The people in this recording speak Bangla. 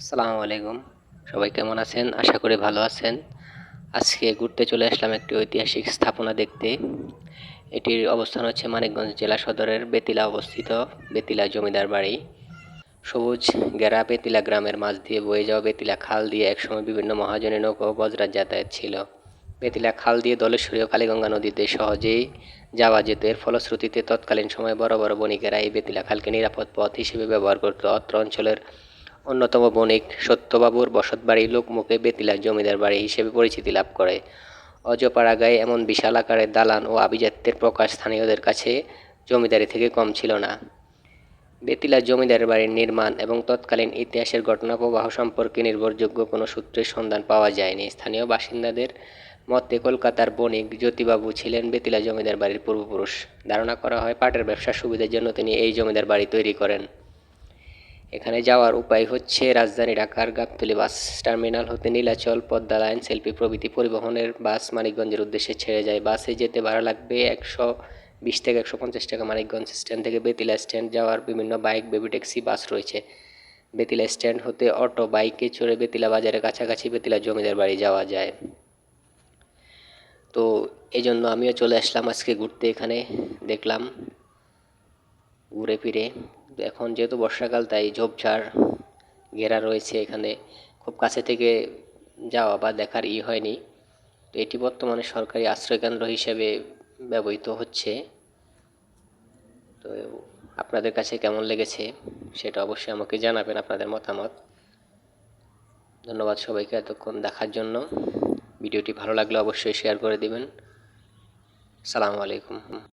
আসসালামু আলাইকুম। সবাই কেমন আছেন? আশা করি ভালো আছেন। আজকে ঘুরতে চলে আসলাম একটি ঐতিহাসিক স্থাপনা দেখতে। এটির অবস্থান হচ্ছে মানিকগঞ্জ জেলা সদরের বেতিলা অবস্থিত বেতিলা জমিদার বাড়ি। সবুজ গেরা বেতিলা গ্রামের মাঝ দিয়ে বয়ে যাওয়া বেতিলা খাল দিয়ে একসময় বিভিন্ন মহাজনী নৌকা ও বজরার যাতায়াত ছিল। বেতিলা খাল দিয়ে দলেশ্বরী ও কালীগঙ্গা নদীতে সহজেই যাওয়া যেত। এর ফলশ্রুতিতে তৎকালীন সময়ে বড় বড় বণিকেরা এই বেতিলা খালকে নিরাপদ পথ হিসেবে ব্যবহার করত। অত্র অঞ্চলের অন্যতম বণিক সত্যবাবুর বসতবাড়ি লোকমুখে বেতিলা জমিদার বাড়ি হিসেবে পরিচিতি লাভ করে। অজপাড়া গায়ে এমন বিশাল আকারের দালান ও আভিজাত্যের প্রকাশ স্থানীয়দের কাছে জমিদারি থেকে কম ছিল না। বেতিলা জমিদার বাড়ির নির্মাণ এবং তৎকালীন ইতিহাসের ঘটনা প্রবাহ সম্পর্কে নির্ভরযোগ্য কোনো সূত্রের সন্ধান পাওয়া যায়নি। স্থানীয় বাসিন্দাদের মতে, কলকাতার বণিক জ্যোতিবাবু ছিলেন বেতিলা জমিদার বাড়ির পূর্বপুরুষ। ধারণা করা হয়, পাটের ব্যবসার সুবিধার জন্য তিনি এই জমিদার বাড়ি তৈরি করেন। এখানে যাওয়ার উপায় হচ্ছে রাজধানী ঢাকার গাবতলী বাস টার্মিনাল হতে নীলাচল, পদ্মা লাইন সেলফি প্রভৃতি পরিবহনের বাস মানিকগঞ্জের উদ্দেশ্যে ছেড়ে যায়। বাসে যেতে ভাড়া লাগবে একশো বিশ থেকে একশো পঞ্চাশ টাকা। মানিকগঞ্জ স্ট্যান্ড থেকে বেতিলা স্ট্যান্ড যাওয়ার বিভিন্ন বাইক, বেবি ট্যাক্সি, বাস রয়েছে। বেতিলা স্ট্যান্ড হতে অটো, বাইকে চড়ে বেতিলা বাজারের কাছাকাছি বেতিলা জমিদার বাড়ি যাওয়া যায়। তো এই জন্য আমিও চলে আসলাম আজকে ঘুরতে এখানে। দেখলাম ঘুরে ফিরে। এখন যেহেতু বর্ষাকাল, তাই ঝোপঝাড় ঘেরা রয়েছে এখানে। খুব কাছে থেকে যাওয়া বা দেখার ই হয়নি। তো এটি বর্তমানে সরকারি আশ্রয়কেন্দ্র হিসেবে ব্যবহৃত হচ্ছে। তো আপনাদের কাছে কেমন লেগেছে সেটা অবশ্যই আমাকে জানাবেন আপনাদের মতামত। ধন্যবাদ সবাইকে এতক্ষণ দেখার জন্য। ভিডিওটি ভালো লাগলে অবশ্যই শেয়ার করে দিবেন। সালামু আলাইকুম।